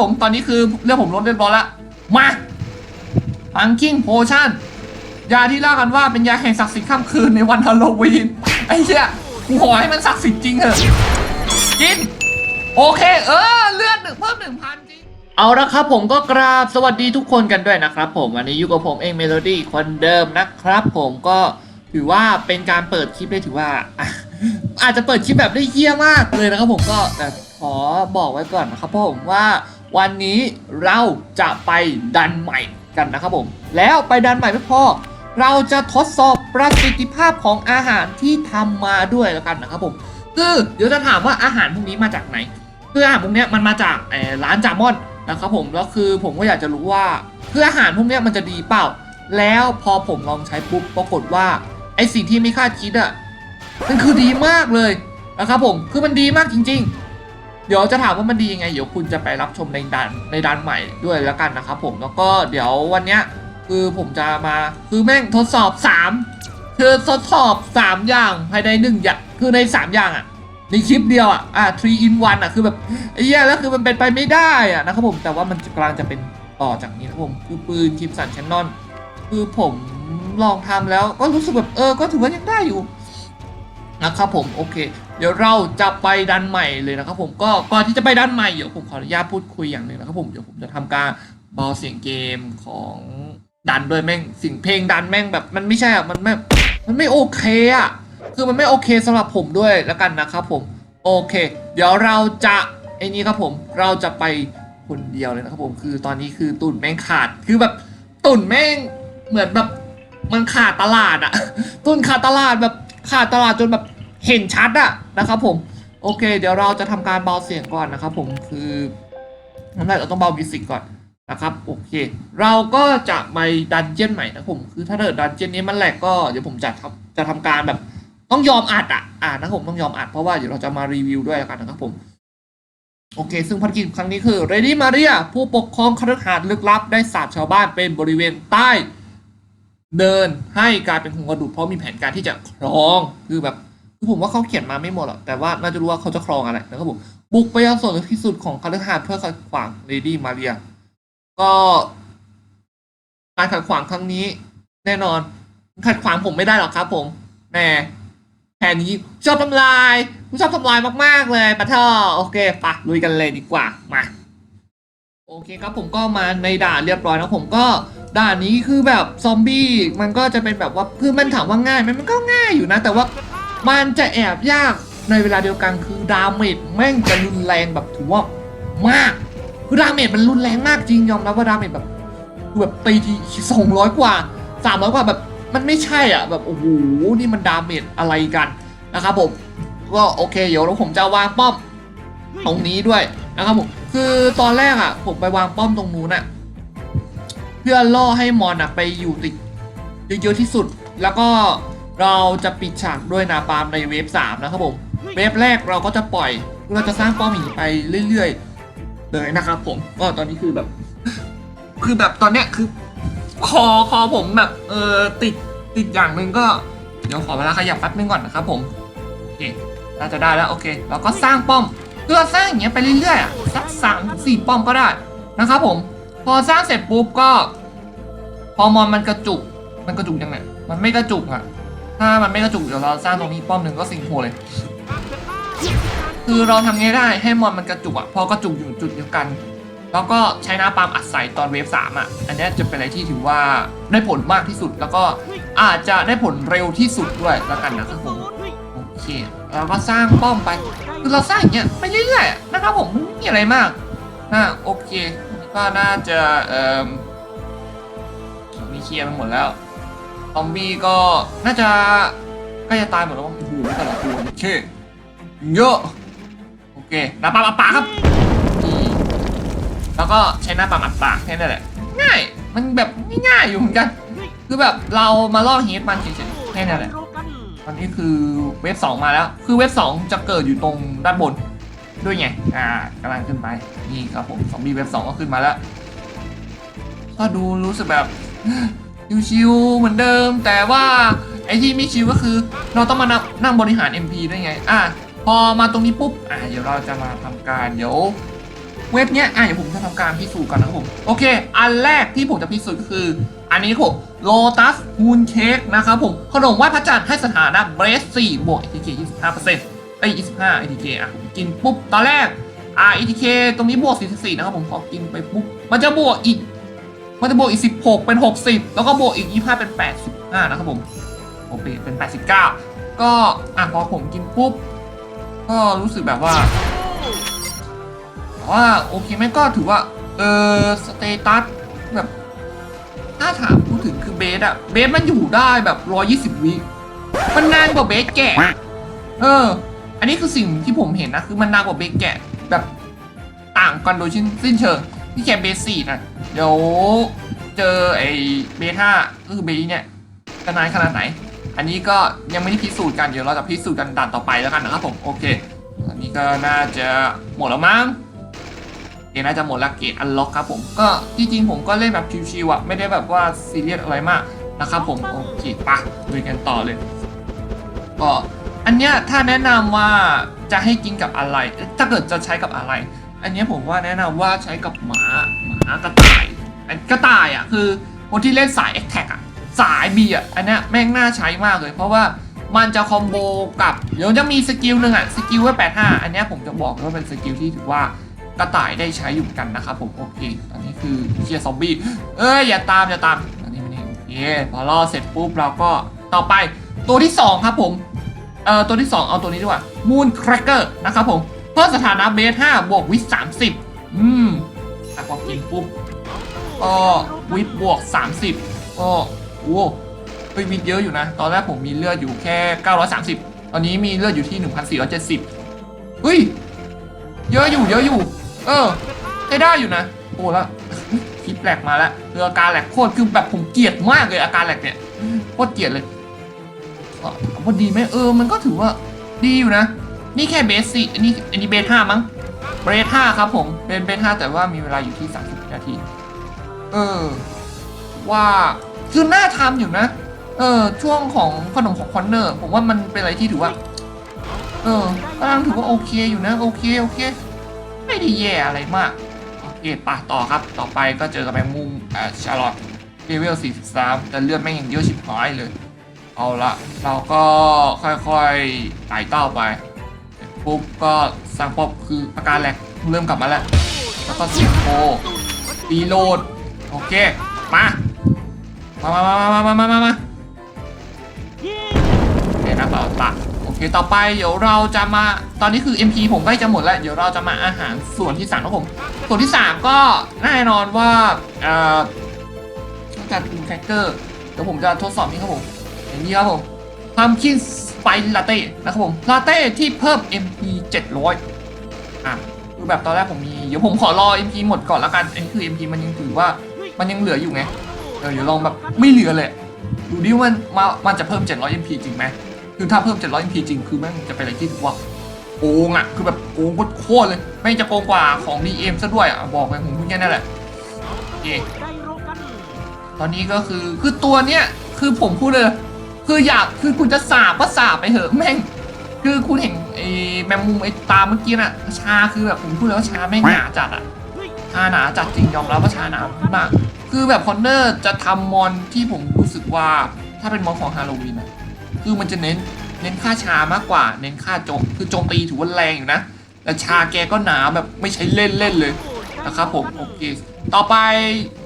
ผมตอนนี้คือเรื่องผมลดเรียบร้อยล้วมาพังกิ้งโพชั่นยาที่เล่ากันว่าเป็นยาแห่งศักดิ์สิทธิ์ข้ามคืนในวันฮาโลวีนไอ้เหี้ยกูขอให้มันศักดิ์สิทธิ์จริงเถอะกิน โอเค เออ เลือดหนึ่งเพิ่มหนึ่งพันจริง เอาละครับผมก็กราบสวัสดีทุกคนกันด้วยนะครับผมวันนี้อยู่กับผมเองเมโลดี้คนเดิมนะครับผมก็ถือว่าเป็นการเปิดคลิปได้ถือว่าอะอาจจะเปิดคลิปแบบได้เยี่ยมากเลยนะครับผมก็แต่ขอบอกไว้ก่อนนะครับผมว่า วันนี้เราจะไปดันใหม่กันนะครับผม แล้วไปดันใหม่ไม่พอ เราจะทดสอบประสิทธิภาพของอาหารที่ทำมาด้วยแล้วกันนะครับผมคือเดี๋ยวจะถามว่าอาหารพวกนี้มาจากไหน คืออาหารพวกนี้มันมาจากร้านจามอนนะครับผมแล้วคือผมก็อยากจะรู้ว่าคืออาหารพวกนี้มันจะดีเปล่า แล้วพอผมลองใช้ปุ๊บปรากฏว่าไอสิ่งที่ไม่คาดคิดอะมันคือดีมากเลยนะครับผมคือมันดีมากจริง ๆ เดี๋ยวจะถามว่ามันดียังไง เดี๋ยวคุณจะไปรับชมในดันในดันใหม่ด้วยแล้วกันนะครับผมแล้วก็เดี๋ยววันเนี้ยคือผมจะมาคือแม่งทดสอบ3คือทดสอบ 3 อย่างภายในหนึ่งอย่างคือใน 3 อย่างอะในคลิปเดียวอะอะ3 in 1อะคือแบบไอ้เหี้ยแล้วคือมันเป็นไปไม่ได้อะนะครับผมแต่ว่ามันกำลังจะเป็นต่อจากนี้นะครับผมคือปืนคิมสันแคนนอนคือผมลองทำแล้วก็รู้สึกแบบเออก็ถือว่ายังได้อยู่นะครับผมโอเค เดี๋ยวเราจะไปดันใหม่เลยนะครับผมก็ก่อนที่จะไปดันใหม่เดี๋ยวผมขออนุญาตพูดคุยอย่างหนึ่งนะครับผมเดี๋ยวผมจะทำการเบาเสียงเกมของดันด้วยแม่งสิ่งเพลงดันแม่งแบบมันไม่ใช่อะมันไม่มันไม่โอเคอะคือมันไม่โอเคสำหรับผมด้วยแล้วกันนะครับผมโอเค เดี๋ยวเราจะไอ้นี้ครับผมเราจะไปคนเดียวเลยนะครับผมคือตอนนี้คือตุ่นแม่งขาดคือแบบตุ่นแม่งเหมือนแบบมันขาดตลาดอะ ตุ่นขาดตลาดแบบขาดตลาดจนแบบ เห็นชัดอะนะครับผม โอเค เดี๋ยวเราจะทำการเบาเสียงก่อนนะครับผมคือน้ำแรกเราต้องเบามิสิกก่อนนะครับโอเค เราก็จะไปดันเจี้ยนใหม่นะครับผมคือถ้าเกิดดันเจี้ยนนี้มันแหลกก็เดี๋ยวผมจะทำจะทำการแบบต้องยอมอัดอะอ่านะครับผมต้องยอมอัดเพราะว่าเดี๋ยวเราจะมารีวิวด้วยแล้วกันนะครับผมโอเค ซึ่งภารกิจครั้งนี้คือเรดี้มาเรียผู้ปกครองคฤหาสน์ลึกลับ ได้สาบชาวบ้านเป็นบริเวณใต้ เดินให้กลายเป็นหุงกระดูกเพราะมีแผนการที่จะครองคือแบบ ผมว่าเขาเขียนมาไม่หมดหรอกแต่ว่าน่าจะรู้ว่าเขาจะครองอะไรนะครับผมบุกไปยังส่วนที่สุดของคฤหาสน์เพื่อขัดขวางเรดี้มาเรีย ก็การขัดขวางครั้งนี้ แน่นอน ขัดขวางผมไม่ได้หรอกครับ ผมแหมแผนนี้ชอบทำลายกูชอบทำลายมากๆเลยปะเทอโอเคปะลุยกันเลยดีกว่ามาโอเคครับผมก็มาในด่านเรียบร้อยนะผมก็ด่านนี้คือแบบซอมบี้มันก็จะเป็นแบบว่าคือมันถามว่าง่ายไหมมันก็ง่ายอยู่นะ แต่ว่า มันจะแอบยากในเวลาเดียวกันคือดาเมจแม่งจะรุนแรงแบบถือว่ามาก คือดาเมจมันรุนแรงมากจริงยอมรับว่าดาเมจแบบคือแบบตีทีสองร้อยกว่าสามร้อยกว่าแบบมันไม่ใช่อะแบบโอ้โหนี่มันดาเมจอะไรกันนะครับผมก็โอเคเดี๋ยวผมจะวางป้อมตรงนี้ด้วยนะครับผมคือตอนแรกอะ ผมไปวางป้อมตรงนู้นอะเพื่อล่อให้มอนอะไปอยู่ติดเยอะๆที่สุด แล้วก็ เราจะปิดฉากด้วยนาปาล์มในเวฟสามนะครับผมเวฟแรกเราก็จะปล่อย เราจะสร้างป้อมอย่างนี้ไปเรื่อยๆเลยนะครับผมก็ตอนนี้คือแบบ คือแบบตอนเนี้ยคือ คอคอผมแบบ เออติดติดอย่างหนึ่งก็ เดี๋ยวขอเวลาขยับแป๊บนึงก่อนนะครับผมโอเคน่าจะได้แล้วโอเคเราก็สร้างป้อมคือเราสร้างอย่างเงี้ยไปเรื่อยๆอะสักสามสี่ป้อมก็ได้นะครับผม พอสร้างเสร็จปุ๊บก็ พอมอนมันกระจุกมันกระจุกยังไงมันไม่กระจุกอะ ถ้ามันไม่กระจุกเดี๋ยวเราสร้างตรงนี้ป้อมหนึ่งก็สิงโหเลย คือเราทำไงได้ให้มอนมันกระจุกอะพอกระจุกอยู่จุดเดียวกัน แล้วก็ใช้น้ำปาล์มอัดใส่ตอนเวฟสามอะ อันนี้จะเป็นอะไรที่ถือว่าได้ผลมากที่สุด แล้วก็อาจจะได้ผลเร็วที่สุดด้วยแล้วกันนะครับผมโอเคเราก็สร้างป้อมไปคือเราสร้างอย่างเงี้ยไปเรื่อยๆนะครับผมไม่มีอะไรมากนะโอเคก็น่าจะเอ่อมีเคลียร์ไปหมดแล้ว ซอมบี้ก็น่าจะใกล้จะตายหมดแล้วมั้งโอ้โหแต่ละตัวโอเคเยอะโอเคน้ำปลาอัดปากครับอืมแล้วก็ใช้หน้าปลาอัดปากแค่นั้นแหละ ง่าย มันแบบง่ายๆอยู่เหมือนกัน คือแบบเรามาล่อฮีทมันเฉยๆแค่นั้นแหละตอนนี้คือเวฟสองมาแล้ว คือเวฟสองจะเกิดอยู่ตรงด้านบนด้วยไง อ่ากำลังขึ้นไป นี่ครับผมซอมบี้เวฟสองก็ขึ้นมาแล้ว ก็ดูรู้สึกแบบ ชิวๆเหมือนเดิม แต่ว่าไอ้ที่ไม่ชิวก็คือ เราต้องมานั่งบริหาร MP ด้วยไง อะพอมาตรงนี้ปุ๊บ อะเดี๋ยวเราจะมาทำการเดี๋ยวเว็บเนี้ยอะเดี๋ยวผมจะทำการพิสูจน์กันนะครับผม โอเค อันแรกที่ผมจะพิสูจน์ก็คือ อันนี้ครับโลตัสฮูนเค้กนะครับผม ขนมไหว้พระจันทร์ให้สถานะเบรส4บวก ATK 25%ไอ้ย25 ATK อะผมกินปุ๊บ ตอนแรกอ่า ATK ตรงนี้บวก44นะครับผมพอกินไปปุ๊บ มันจะบวกอีก มันจะบวกอีก 16 เป็น 60 แล้วก็บวกอีก 25 เป็น 85 นะครับผมโอเคเป็น 89 ก็อะพอผมกินปุ๊บ ก็รู้สึกแบบว่าว่าโอเคไหมก็ถือว่า เออสเตตัสแบบถ้าถามพูดถึงคือเบสอะเบสมันอยู่ได้แบบ 120 วิมันนานกว่าเบสแกะ เออ อันนี้คือสิ่งที่ผมเห็นนะ คือมันนานกว่าเบสแกะแบบต่างกันโดยสิ้นเชิง ที่แค่เบสสี่นะเดี๋ยวเจอไอ้เบสห้าก็คือเบสเนี่ยจะนานขนาดไหน อันนี้ก็ยังไม่ได้พิสูจน์กันเดี๋ยวเราจะพิสูจน์กันด่านต่อไปแล้วกันนะครับผมโอเคอันนี้ก็น่าจะหมดแล้วมั้งเกน่าจะหมดแล้วเกตอันล็อกครับผมก็ที่จริงผมก็เล่นแบบชิวๆอะไม่ได้แบบว่าซีเรียสอะไรมากนะครับผมโอเคปะลุยกันต่อเลยก็อันเนี้ยถ้าแนะนำว่าจะให้กินกับอะไร ถ้าเกิดจะใช้กับอะไร อันนี้ผมว่าแนะนำว่าใช้กับหมาหมากระต่ายอันกระต่ายอะคือคนที่เล่นสายแอคแท็กอะสายบีอะอันนี้แม่งน่าใช้มากเลย เพราะว่ามันจะคอมโบกับเดี๋ยวจะมีสกิลหนึ่งอะสกิลไว้แปดห้าอันนี้ผมจะบอกว่าเป็นสกิลที่ถือว่ากระต่ายได้ใช้อยู่กันนะครับผมโอเคอันนี้คือเชียร์ซอมบี้เอ้ยอย่าตามอย่าตามอันนี้ไม่นี่โอเคพอล่อเสร็จปุ๊บเราก็ต่อไปตัวที่สองครับผมเอ่อตัวที่ 2 เอาตัวนี้ดีกว่า Moon Cracker นะครับผม พิ่มสถานะเบส5บวกวิท30 อืมแต่พอกินปุ๊บก็วิทบวก 30 ก็โอ้เฮ้ยวิทเยอะอยู่นะ ตอนแรกผมมีเลือดอยู่แค่ 930 ตอนนี้มีเลือดอยู่ที่ 1470 เฮ้ย เยอะอยู่ เยอะอยู่ เออใช้ได้อยู่นะ โอ้ล้วคลิปแหลกมาแล้วคืออาการแหลกโคตรคือแบบผมเกลียดมากเลยอาการแหลกเนี่ยโคตรเกลียดเลยเออพอดีไหมเออ มันก็ถือว่าดีอยู่นะ นี่แค่เบสสี่นนี้อันนี้เบสห้ามั้ง เบสห้าครับผม เป็นเบสห้าแต่ว่ามีเวลาอยู่ที่30นาที เออ ว่าคือน่าทำอยู่นะ เออ ช่วงของขนมของคอนเนอร์ ผมว่ามันเป็นอะไรที่ถือว่า เออกำลังถือว่าโอเคอยู่นะ โอเค โอเค ไม่ได้แย่อะไรมาก โอเคไปต่อครับ ต่อไปก็เจอกับแมงมุมอ่าชาร์ลอตเลเวล43 แต่เลือดแม่งยังเยอะชิบหายเลย เอาละ เราก็ค่อยๆไต่เต้าไป ปุ๊บก็สร้างปอบคืออาการแหลกเริ่มกลับมาแล้วแล้วก็เสียงโครีโหลดโอเคมามามามามามามามาโอเคนะต่อตักโอเคต่อไปเดี๋ยวเราจะมาตอนนี้คือ MP ผมใกล้จะหมดแล้ว เดี๋ยวเราจะมาอาหารส่วนที่สามครับผม ส่วนที่สามก็แน่นอนว่าเอ่อการอินแฟกเตอร์เดี๋ยวผมจะทดสอบนี้ครับผมอย่างนี้ครับผมพัมคินส ไปลาเต้นะครับผมลาเต้ที่เพิ่ม MP 700อะคือแบบตอนแรกผมมีเดี๋ยวผมขอรอ MP หมดก่อนแล้วกันอันนี้คือ MP มันยังถือว่ามันยังเหลืออยู่ไงเดี๋ยวลองแบบไม่เหลือเลยดูดิว่ามันมามันจะเพิ่ม 700 MP จริงไหมคือถ้าเพิ่ม 700 MP จริงคือแม่งจะเป็นอะไรที่ถือว่าโกงอะคือแบบโกงโคตรเลยแม่งจะโกงกว่าของ DM ซะด้วยอะบอกเลยผมพูดแค่นั้นแหละโอเคตอนนี้ก็คือคือตัวเนี้ยคือผมพูดเลย คืออยากคือคุณจะสาบก็สาบไปเถอะแม่ง คือคุณเห็นไอ้แมงมุมไอ้ตาเมื่อกี้น่ะ ชาคือแบบผมพูดเลยว่าชาแม่งหนาจัดอะชาหนาจัดจริงยอมรับว่าชาหนามาก คือแบบคอนเนอร์จะทำมอนที่ผมรู้สึกว่าถ้าเป็นมอนของฮาโลวีนอะคือมันจะเน้นเน้นค่าชามากกว่า เน้นค่าโจมคือโจมตีถือว่าแรงอยู่นะ แต่ชาแกก็หนาแบบไม่ใช่เล่นเล่นๆเลยนะครับผมโอเคต่อไป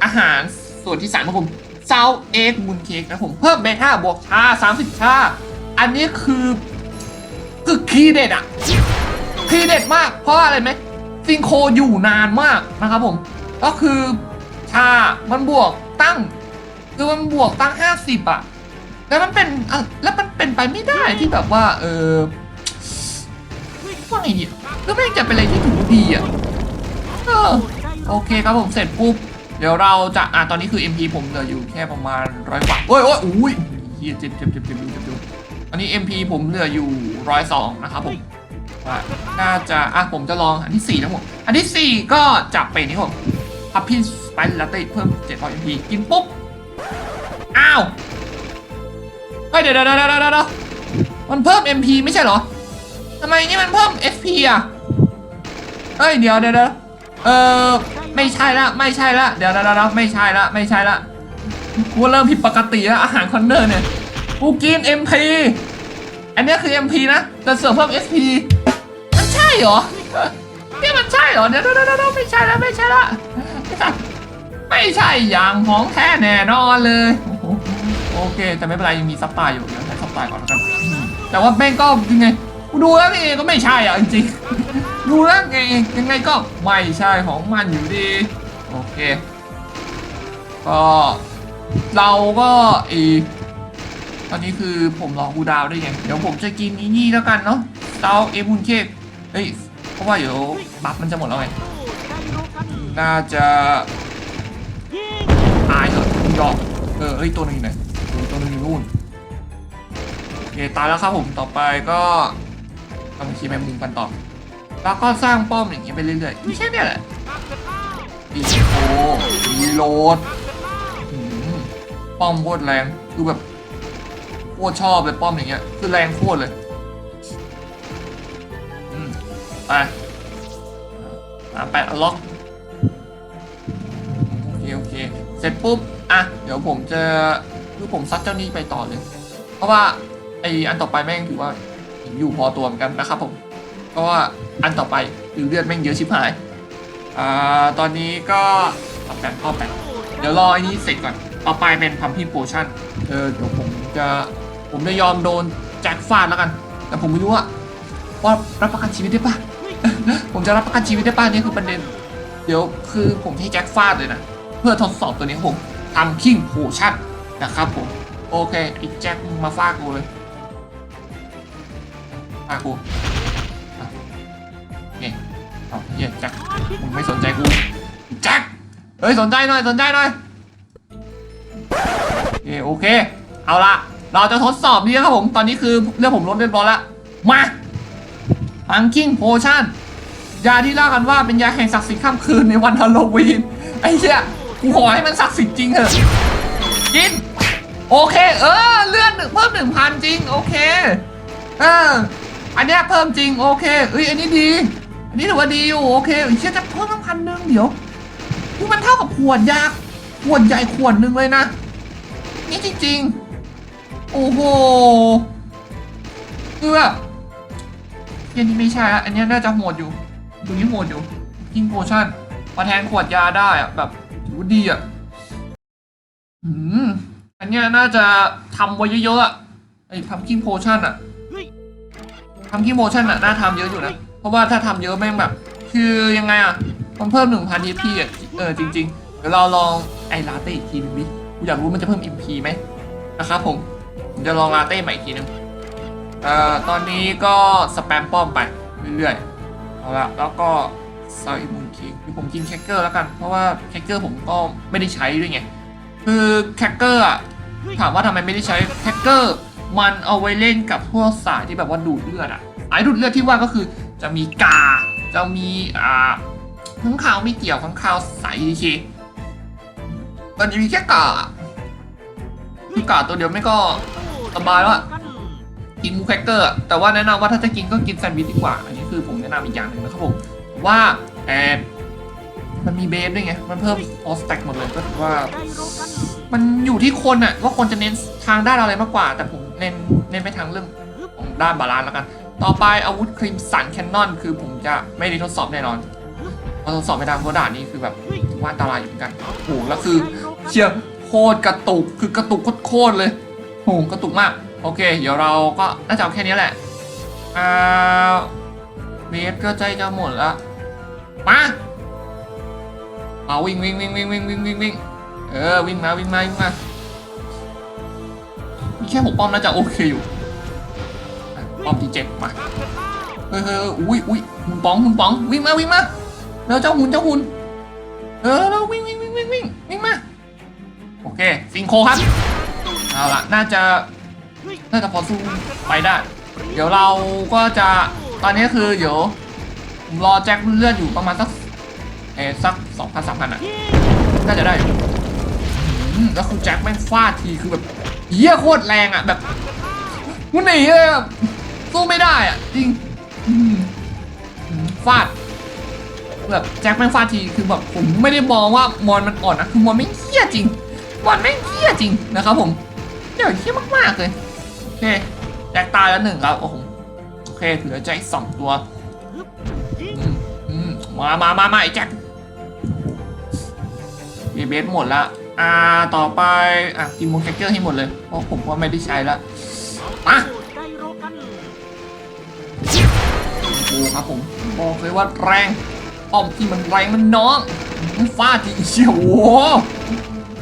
อาหารส่วนที่สามครับผม ซาเอ็กมูนเค้กนะผมเพิ่มเบต้าบวกชา 30 ชา อันนี้คือคือคีเด็ดอะคีเด็ดมาก เพราะอะไรไหมซิงโคอยู่นานมากนะครับผม ก็คือชา มันบวกตั้ง คือมันบวกตั้ง 50อะแล้วมันเป็นแล้วมันเป็นไปไม่ได้ที่แบบว่า เออว่าไงเนี่ยแล้วไม่งจะเป็นอะไรที่ถูกดีอะเออโอเคครับผมเสร็จปุ๊บ เดี๋ยวเราจะอะตอนนี้คือ MP ผมเหลืออยู่แค่ประมาณร้อยกว่าโอ้ยโอ้ยอุ้ยเฮียเจ็บเจ็บเจ็บเจ็บดูเจ็บตอนนี้ MP ผมเหลืออยู่ร้อยสองนะครับผมว่าน่าจะอะผมจะลองอันที่สี่นะผมอันที่สี่ก็จะเป็นนี่ผมพับพินสไปร์ลาเต้เพิ่มเจ็ดร้อย MP กินปุ๊บอ้าวเฮ้ยเดี๋ยวเดี๋ยวเดี๋ยวเดี๋ยวเดี๋ยวมันเพิ่ม MP ไม่ใช่เหรอทำไมนี่มันเพิ่ม SP อะเฮ้ยเดี๋ยวเดี๋ยวเดี๋ยวเออ ไม่ใช่ละไม่ใช่ละเดี๋ยวเดี๋ยวเดี๋ยวไม่ใช่ละไม่ใช่ละกูเริ่มผิดปกติแล้วอาหารคอนเนอร์เนี่ยกูกิน MP อันนี้คือ MP นะแต่เสริมเพิ่ม SP มันใช่เหรอเนี่ยมันใช่เหรอเดี๋ยวเดี๋ยวเดี๋ยวไม่ใช่ละไม่ใช่ละไม่ใช่อย่างของแท้แน่นอนเลยโอเค แต่ไม่เป็นไรยังมีซับไตล์อยู่เดี๋ยวใช้ซับไตล์ก่อนแล้วกันแต่ว่าแม่งก็ยังไงกูดูแล้วนี่ก็ไม่ใช่อะจริง ดูแล้วไงยังไงก็ไม่ใช่ของมันอยู่ดี โอเค ก็เราก็อีตอนนี้คือผมรอกูดาวได้ไง เดี๋ยวผมจะกินนี่นี่แล้วกันเนาะเตาเอมุนเคกเฮ้ยเพราะว่าเดี๋ยวบัฟมันจะหมดแล้วไง น่าจะตายเถอยอมเออเฮ้ยตัวนึงอยู่ไหนตัวนึงอยู่นู่นโอเคตายแล้วครับผมต่อไปก็ทำคีแมมมุมกันต่อ แล้วก็สร้างป้อมอย่างเงี้ยไปเรื่อยๆไม่ใช่เนี่ยแหละดีโอรีโหลดอืมป้อมโคตรแรงคือแบบโคตรชอบเลยป้อมอย่างเงี้ยคือแรงโคตรเลยอืมไปอะไปล็อกโอเคโอเคเสร็จปุ๊บอะเดี๋ยวผมจะคือผมซัดเจ้านี้ไปต่อเลย เพราะว่าไออันต่อไปแม่งถือว่าอยู่พอตัวเหมือนกันนะครับผม เพราะว่าอันต่อไปหรือเลือดแม่งเยอะชิบหาย อ่า ตอนนี้ก็เอาแปดข้อแปดเดี๋ยวรอไอ้นี้เสร็จก่อน ต่อไปเป็นพัมพินโพชั่น เออ เดี๋ยวผมจะผมจะยอมโดนแจ็คฟาดแล้วกัน แต่ผมไม่รู้ว่าว่ารับประกันชีวิตได้ปะผมจะรับประกันชีวิตได้ปะนี่คือประเด็น เดี๋ยวคือผมให้แจ็คฟาดเลยนะ เพื่อทดสอบตัวนี้ผมทำคิงโพชั่นนะครับผม โอเคไอ้แจ็คมาฟาดกูเลยฟาดกู เอาเหี้ยแจ็คมึงไม่สนใจกูแจ็คเฮ้ยสนใจหน่อยสนใจหน่อยโอเคโอเค เอาละเราจะทดสอบนี่ครับผม ตอนนี้คือเรื่องผมลดเรียบร้อยแล้ว มาพังกิ้งโพชั่น ยาที่เล่ากันว่าเป็นยาแห่งศักดิ์สิทธิ์ข้ามคืนในวันฮาโลวีน ไอ้เหี้ยกูขอให้มันศักดิ์สิทธิ์จริงเถอะ กิน โอเค เออ เลื่อนเพิ่มหนึ่งพันจริง โอเค เออ อันเนี้ยเพิ่มจริง โอเคเอ้ย อันนี้ดี อันนี้ถือว่าดีอยู่โอเคเชื่อจะเพิ่มตั้งพันหนึ่งเดี๋ยวนี่มันเท่ากับขวดยาขวดใหญ่ขวดหนึ่งเลยนะ นี่จริงๆ โอ้โหคือแบบอันนี้ไม่ใช่อันนี้น่าจะโหดอยู่ ดูนี่โหดอยู่กิงโพชั่นมาแทนขวดยาได้อะแบบถือว่าดีอะอืมอันนี้น่าจะทำไว้เยอะๆอะไอ้ทำกิ้งโพชั่นอะทำที่โมชั่นอะน่าทำเยอะอยู่นะ ราะว่าถ้าทำเยอะแม่งแบบ คือยังไงอะมันเพิ่มหนึ่งพัน EP อะเออจริงๆเดี๋ยวเราลองไอ้ลาเต้อีกทีนึงดิกูอยากรู้มันจะเพิ่ม EP ไหมนะครับผมผมจะลองลาเต้ใหม่อีกทีหนึงเอ่อตอนนี้ก็สแปมป้อมไปเรื่อยๆเอาละแล้วก็ซาวอิมูนคิงคือผมกินแคคเกอร์แล้วกัน เพราะว่าแคคเกอร์ผมก็ไม่ได้ใช้ด้วยไง คือแคคเกอร์อะถามว่าทำไมไม่ได้ใช้แคคเกอร์มันเอาไว้เล่นกับพวกสายที่แบบว่าดูดเลือดอะสายดูดเลือดที่ว่าก็คือ จะมีกา จะมีอ่าข้างข่าวไม่เกี่ยวข้างข่าวใสายทีมันจะมีแค่กาคือกาตัวเดียวไม่ก็สบายแล้วกินมูแคคเกอร์ แต่ว่าแนะนำว่าถ้าจะกินก็กินแซนด์วิชดีกว่า อันนี้คือผมแนะนำอีกอย่างหนึ่งนะครับผมว่าแอบมันมีเบฟด้วยไง มันเพิ่มออสแต็กหมดเลยก็ถือว่า มันอยู่ที่คนอะว่าคนจะเน้นทางด้านอะไรมากกว่า แต่ผมเน้นเน้นไปทางเรื่องของด้านบาลานซ์แล้วกัน ต่อไปอาวุธครีมสันแคนนอนคือผมจะไม่ได้ทดสอบแน่นอนเพราะทดสอบไม่ได้เพราะด่านนี้คือแบบว่าอันตรายอยู่เหมือนกันโอ้โหแล้วคือเชียร์โคตรกระตุกคือกระตุกโคตรๆเลยโอ้โหกระตุกมาก โอเค เดี๋ยวเราก็น่าจะเอาแค่นี้แหละอ่าเวฟก็ใจจะหมดละมาเอาวิ่งวิ่งวิ่งวิ่งวิ่งวิ่งวิ่งวิ่งเออวิ่งมาวิ่งมาวิ่งมามีแค่หกป้อมน่าจะโอเคอยู่อะ ป้อมที่เจ็ดมาเฮ้ยเฮ้ยอุ้ยอุ้ยหุ่นป๋องหุ่นป๋องวิ่งมาวิ่งมาแล้วเจ้าหุ่นเจ้าหุ่นเออแล้ววิ่งวิ่งวิ่งวิ่งวิ่งวิ่งมาโอเคซิงโคครับเอาละน่าจะน่าจะพอสู้ไปได้ เดี๋ยวเราก็จะตอนนี้คือเดี๋ยวผมรอแจ็คเลือดอยู่ประมาณสักเอสักสองพันสามพันอะน่าจะได้แล้วคือแจ็คแม่งฟาดทีคือแบบเยี่ยโคตรแรงอะแบบมันหนีเลยแบบ สู้ไม่ได้อะ จริงฟาดแบบแจ็คแม่งฟาดทีคือแบบผมไม่ได้มองว่ามอนมันอ่อนนะคือมอนไม่เหี้ยจริงมอนไม่เหี้ยจริงนะครับผมเดี๋ยวเหี้ยมากๆเลยโอเคแจ็คตายแล้วหนึ่งครับโอ้โหโอเคเหลือแจ็คอีกสองตัวมอืมามามามาไอ้แจ็คเบเบสหมดละอ่าต่อไปอะทีมโมแคคเกอร์ให้หมดเลยเพราะผมก็ไม่ได้ใช้ละมา ครับผมบอกเลยว่าแรงป้อมที่มันแรงมันน้องมันฟาดทีเชียวโอ้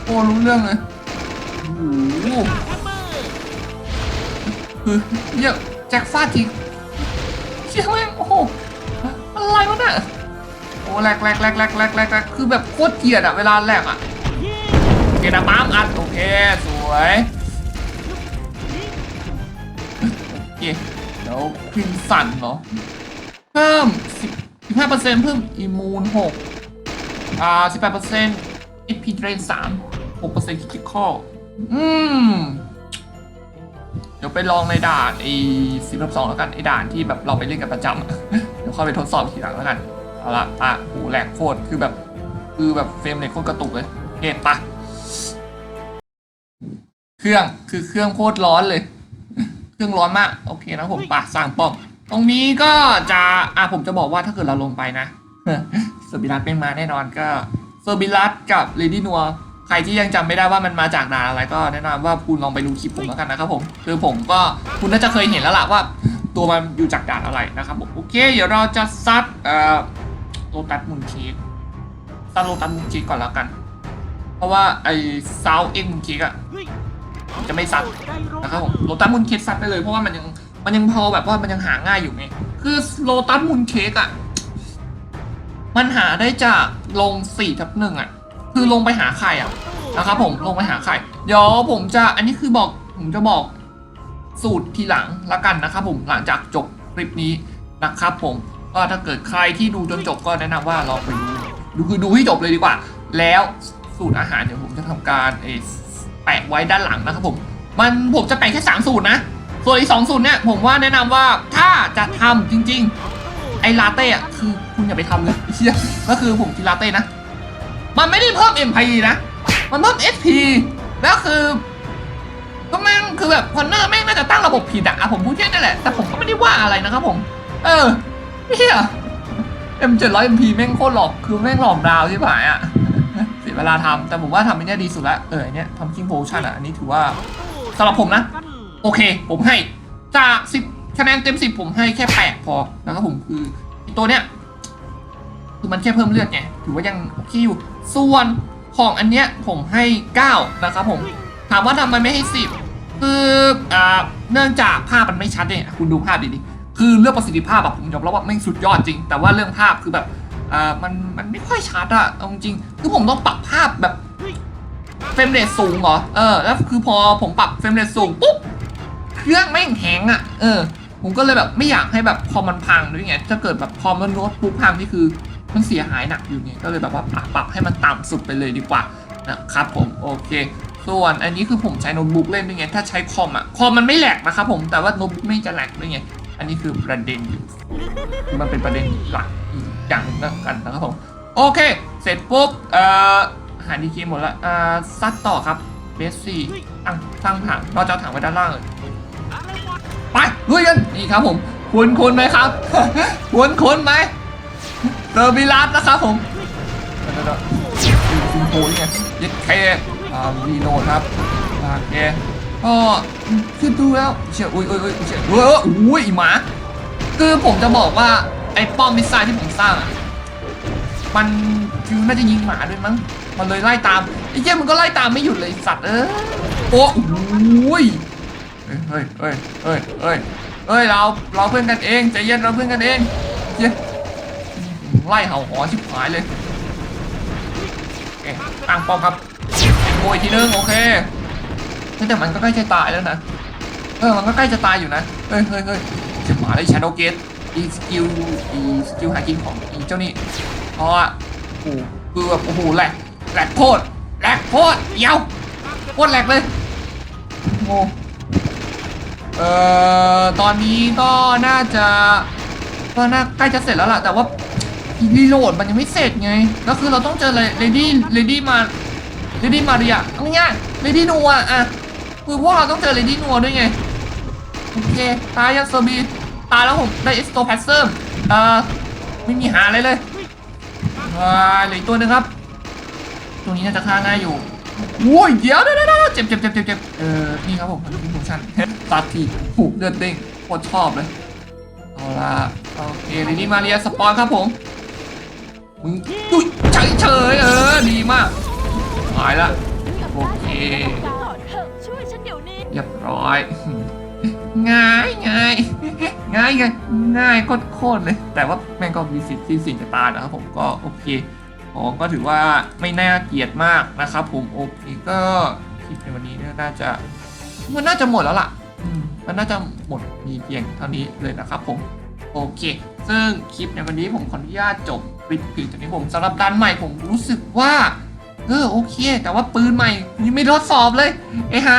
โหรู้เรื่องเลยโอ้โหแฮมเมอร์คือเนี่ยแจ็คฟาดทีเชี่ยวแม่งโอ้โหอะไรวะเนี่ยโอ้แหลกแหลกแหลกแหลกแหลกแหลกแหลกคือแบบโคตรเกลียดอะเวลาแหลกอะยิงโอเคนะปั๊มอัดโอเคสวยโอเคเดี๋ยวคริมสันเหรอ เพิ่ม15%เพิ่มอิมูน6อ่า18% EP Drain 3 6% Critical อืม เดี๋ยวไปลองในด่านไอ้สิบสองแล้วกันไอ้ด่านที่แบบเราไปเล่นกันประจำเดี๋ยวเข้าไปทดสอบทีหลังแล้วกันเอาละอะโหแหลกโคตรคือแบบ คือแบบเฟรมเรทโคตรกระตุกเลยเห็นปะเครื่องคือเครื่องโคตรร้อนเลย เครื่องร้อนมาก โอเคนะผมปะสร้างป้อม ตรงนี้ก็จะอะผมจะบอกว่าถ้าเกิดเราลงไปนะเซอร์บิลัสเป็นมาแน่นอนก็เซอร์บิลัสกับเลดี้นัวใครที่ยังจำไม่ได้ว่ามันมาจากด่านอะไรก็แนะนำว่าคุณลองไปดูคลิปผมแล้วกันนะครับผมคือผมก็คุณน่าจะเคยเห็นแล้วล่ะว่า ตัวมันอยู่จากด่านอะไรนะครับผมโอเค เดี๋ยวเราจะซัดเอ่อโลตัสมุนเค้กซัดโลตัสมุนเค้กก่อนแล้วกัน เพราะว่าไอ้ซาวเอ็กมุนเค้กอะจะไม่ซัดนะครับผมโลตัสมุนเค้กซัดไปเลยเพราะว่ามันยัง มันยังพอแบบว่ามันยังหาง่ายอยู่ไง คือโลตัสมุนเค้กอะ มันหาได้จากลงสี่ทับหนึ่งอะ คือลงไปหาใครอะนะครับผมลงไปหาใครเดี๋ยวผมจะอันนี้คือบอกผมจะบอกสูตรทีหลังละกันนะครับผมหลังจากจบคลิปนี้นะครับผมก็ถ้าเกิดใครที่ดูจนจบก็แนะนำว่าลองไปดูดูคือดูให้จบเลยดีกว่า แล้วสูตรอาหารเดี๋ยวผมจะทำการเอแปะไว้ด้านหลังนะครับผม มันผมจะแปะแค่สามสูตรนะ ส่วนอีกสองสูตรเนี่ยผมว่าแนะนำว่าถ้าจะทำจริง ๆ ไอ้ลาเต้อะคือคุณอย่าไปทำเลยเชี่ยก็คือผมกินลาเต้นะ มันไม่ได้เพิ่ม MP นะ มันเพิ่ม SP แล้วคือก็แม่งคือแบบคอนเนอร์แม่งน่าจะตั้งระบบผิดอะอะผมพูดแค่นั้นแหละ แต่ผมก็ไม่ได้ว่าอะไรนะครับผม เออเฮีย M 700 MP แม่งโคตรหลอกคือแม่งหลอกดาวที่ผายอะเสียเวลาทำแต่ผมว่าทำไม่ได้ดีสุดละเออเนี้ยทำคิงโพชั่นอะอันนี้ถือว่าสำหรับผมนะ โอเค ผมให้จากสิบคะแนนเต็มสิบผมให้แค่แปดพอนะครับผมคือตัวเนี้ยคือมันแค่เพิ่มเลือดไงถือว่ายังโอเคอยู่ ส่วนของอันเนี้ยผมให้เก้านะครับผมถามว่าทำไมไม่ให้สิบคืออ่าเนื่องจากภาพมันไม่ชัดเนี่ยคุณดูภาพดีๆคือเรื่องประสิทธิภาพแบบผมยอมรับว่าไม่สุดยอดจริง แต่ว่าเรื่องภาพคือแบบอ่ามันมันไม่ค่อยชัดอะเอาจริงคือผมต้องปรับภาพแบบเฟรมเรทสูงเหรอ เออ แล้วคือพอผมปรับเฟรมเรทสูงปุ๊บ เครื่องแม่งแข็งอะ เออ ผมก็เลยแบบไม่อยากให้แบบพอมันพังด้วยไงถ้าเกิดแบบพอมันโน้ตบุ๊กพังนี่คือมันเสียหายหนักอยู่ไงก็เลยแบบว่าปรับปรับให้มันต่ำสุดไปเลยดีกว่านะครับผมโอเค ส่วนอันนี้คือผมใช้โน้ตบุ๊กเล่นด้วยไงถ้าใช้คอมอะคอมมันไม่แหลกนะครับผมแต่ว่าโน้ตบุ๊กไม่จะแหลกด้วยไงอันนี้คือประเด็นอยู่มันเป็นประเด็นหลักอีกอย่างหนึ่งแล้วกันนะครับผมโอเค เสร็จปุ๊บเอ่อหาดีเกมหมดละอ่าซัดต่อครับเบสซี่ตั้งสร้างถังเราจะเอาถังไว้ด้านล่างเลย ไปลุยกันนี่ครับผมคุณคุณไหมครับคุณคุณไหมเซอร์บิลัสนะครับผมเดี๋ยวเดี๋ยวเดี๋ยวคุณโผล่ไงยึดเคอ่ารีโหลดครับโอเคก็คือดูแล้วเชี่ยอุ้ยอุ้ยอุ้ยเชี่ยเว้ยอุ้ยอีหมาคือผมจะบอกว่าไอ้ป้อมมิสไซล์ที่ผมสร้างอะมันคือน่าจะยิงหมาด้วยมั้งมันเลยไล่ตามไอ้เจ้ยมันก็ไล่ตามไม่หยุดเลยไอ้สัตว์เออโอ้โหย เฮ้ยเฮ้ยเฮ้ยเฮ้ยเฮ้ยเราเราเพื่อนกันเองใจเย็นเราเพื่อนกันเองเย้ไล่เห่าหอชิบหายเลยโอเคตั้งป้อมครับเป็นมวยทีนึงโอเคแต่มันก็ใกล้จะตายแล้วนะเออมันก็ใกล้จะตายอยู่นะเฮ้ยเฮ้ยเฮ้ยจะมาเลยชาโดเกตอีสกิลอีสกิลหากินของอีเจ้านี่เพราะว่าโอ้โหคือแบบโอ้โหแหลกแหลกโคตรแหลกโคตรเดียวโคตรแหลกเลยโอ้ เอ่อตอนนี้ก็น่าจะก็น่าใกล้จะเสร็จแล้วล่ะ แต่ว่ารีโหลดมันยังไม่เสร็จไงแล้วคือเราต้องเจอเลดี้เลดี้มาเลดี้มาเรียเอาง่ายเลดี้นัวอะคือพวกเราต้องเจอเลดี้นัวด้วยไงโอเคตายยังเซอร์บีตายแล้วผมได้เอ็กซ์โตแพสเซอร์เอ่อไม่มีหาอะไรเลยว้าเหลืออกตัวหนึงครับ ตรงนี้น่าจะฆ่าง่ายอยู่โอ้ยเดี๋ยวเดี๋ยวเดี๋ยวเจ็บเจ็บเจ็บเจ็บเจ็บเออนี่ครับผม มันเป็นโมชั่นตัดทีผูกเลือดเด้งโคตรชอบเลย เอาละโอเคเรดี้มาเรียสปอนครับผม มึงดุยเฉยเฉยเออ ดีมากหายละ โอเคอนเถอะช่วยฉันเดี๋ยวนี้เรียบร้อยง่ายง่ายง่ายไงง่ายโคตรเลย แต่ว่าแม่งก็มีสิทธิ์ที่สิ่งจะตายนะครับผมก็โอเคอ๋อก็ถือว่าไม่น่าเกลียดมากนะครับผมโอเคก็คลิปในวันนี้น่าจะ มันน่าจะหมดแล้วล่ะอืมมันน่าจะหมดมีเพียงเท่านี้เลยนะครับผมโอเค ซึ่งคลิปในวันนี้ผมขออนุญาตจบคลิปเพียงตัวนี้ผมสำหรับด้านใหม่ผมรู้สึกว่าเออโอเค แต่ว่าปืนใหม่ยังไม่ทดสอบเลยไอ้ฮา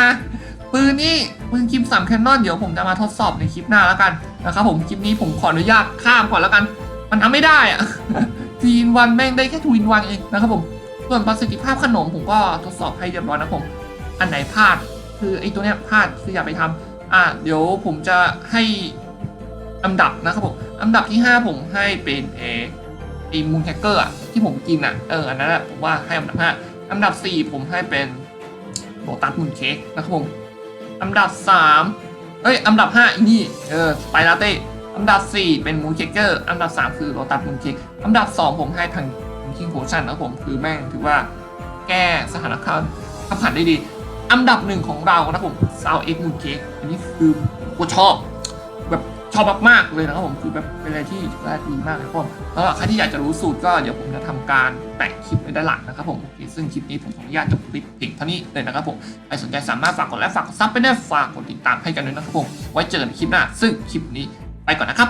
ปืนนี่ปืนคิมสามแคนนอนเดี๋ยวผมจะมาทดสอบในคลิปหน้าแล้วกันนะครับผมคลิปนี้ผมขออนุญาตข้ามก่อนแล้วกัน มันทำไม่ได้อะทวินวันแม่งได้แค่ทวินวันเองนะครับผมส่วนประสิทธิภาพขนมผมก็ทดสอบให้เรียบร้อยนะผม อันไหนพลาด คือไอ้ตัวเนี้ยพลาดคืออย่าไปทำอะเดี๋ยวผมจะให้อันดับนะครับผมอันดับที่ 5 ผมให้เป็นเอไอ้มูนแคคเกอร์อะที่ผมกินอะเอออันนั้นอะผมว่าให้อันดับ5อันดับ 4 ผมให้เป็นโลตัสมูนเค้กนะครับผมอันดับ 3เอ้ยอันดับ5อีนี่เออสไปลาเต้อันดับ 4 เป็นมูนเค้กเกอร์อันดับ 3 คือโลตัสมูนเค้กอันดับ 2 ผมให้ทางคิงโพชั่นนะครับผมคือแม่งถือว่าแก้สถานการณ์ขับผ่านได้ดี อันดับหนึ่งของเรานะครับผมซาวเอ็กมูนเค้กอันนี้คือกูชอบ แบบชอบมากๆเลยนะครับผมคือแบบเป็นอะไรที่ถือว่าดีมากเลยครับผมแล้วใครที่อยากจะรู้สูตรก็เดี๋ยวผมจะทำการแปะคลิปไว้ด้านหลังนะครับผมซึ่งคลิปนี้ผมขออนุญาตจบคลิปเพียงเท่านี้เลยนะครับผมใครสนใจสามารถฝากกดไลค์ฝากกดซับไปได้ฝากกดติดตามให้กันด้วยนะครับผมไว้เจอกันในคลิปหน้า ซึ่งคลิปนี้ไปก่อนนะครับ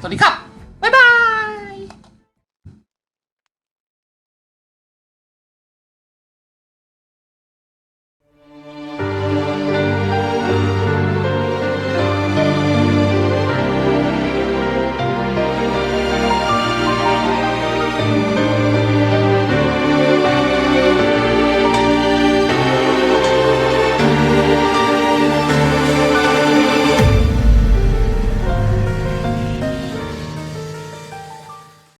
สวัสดีครับ